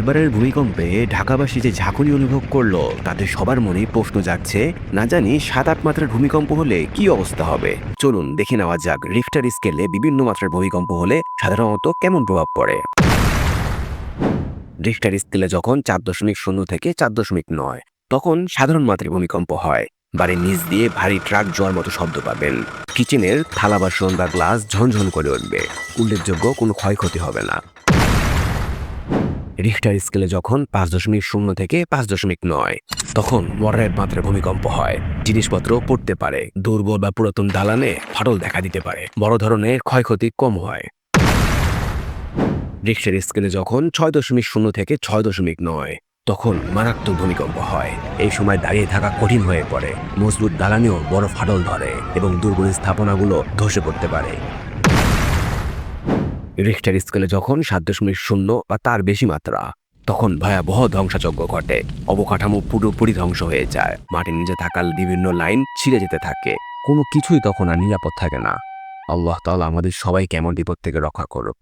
এবারের ভূমিকম্পে ঢাকাবাসী যে ঝাঁকুনি অনুভব করল, তাতে সবার মনে প্রশ্ন জাগছে, না জানি সাত আট মাত্রার ভূমিকম্প হলে কি অবস্থা হবে। চলুন দেখে নেওয়া যাক রিফটার স্কেলে বিভিন্ন মাত্রার ভূমিকম্প হলে সাধারণত কেমন প্রভাব পড়ে? রিফটার স্কেলে যখন চার দশমিক শূন্য থেকে চার দশমিক নয়, তখন সাধারণ মাত্রায় ভূমিকম্প হয়। বাড়ির নিচ দিয়ে ভারী ট্রাক জোয়ার মতো শব্দ পাবেন। কিচেনের থালা বাসন বা গ্লাস ঝনঝন করে উঠবে। উল্লেখযোগ্য কোনো ক্ষয়ক্ষতি হবে না। রিখটার স্কেলে যখন পাঁচ দশমিক শূন্য থেকে পাঁচ দশমিক নয়, তখন মডারেট মাত্রায় ভূমিকম্প হয়। জিনিসপত্র পড়তে পারে, দুর্বল বা পুরাতন দালানে ফাটল দেখা দিতে পারে। বড় ধরনের ক্ষয়ক্ষতি কম হয়। রিক্সার স্কেলে যখন ছয় দশমিক শূন্য থেকে ছয় দশমিক নয়, তখন মারাত্মক ভূমিকম্প হয়। এই সময় দাঁড়িয়ে থাকা কঠিন হয়ে পড়ে। মজবুত দালানেও বড় ফাটল ধরে এবং দুর্বল স্থাপনাগুলো ধসে পড়তে পারে। রিক্টার স্কেলে যখন সাত দশমিক শূন্য বা তার বেশি মাত্রা, তখন ভয়াবহ ধ্বংসযজ্ঞ ঘটে। অবকাঠামো পুরোপুরি ধ্বংস হয়ে যায়। মাটির নিচে থাকার বিভিন্ন লাইন ছিঁড়ে যেতে থাকে। কোনো কিছুই তখন আর নিরাপদ থাকে না। আল্লাহ তাআলা আমাদের সবাই কেমন বিপদ থেকে রক্ষা করুক।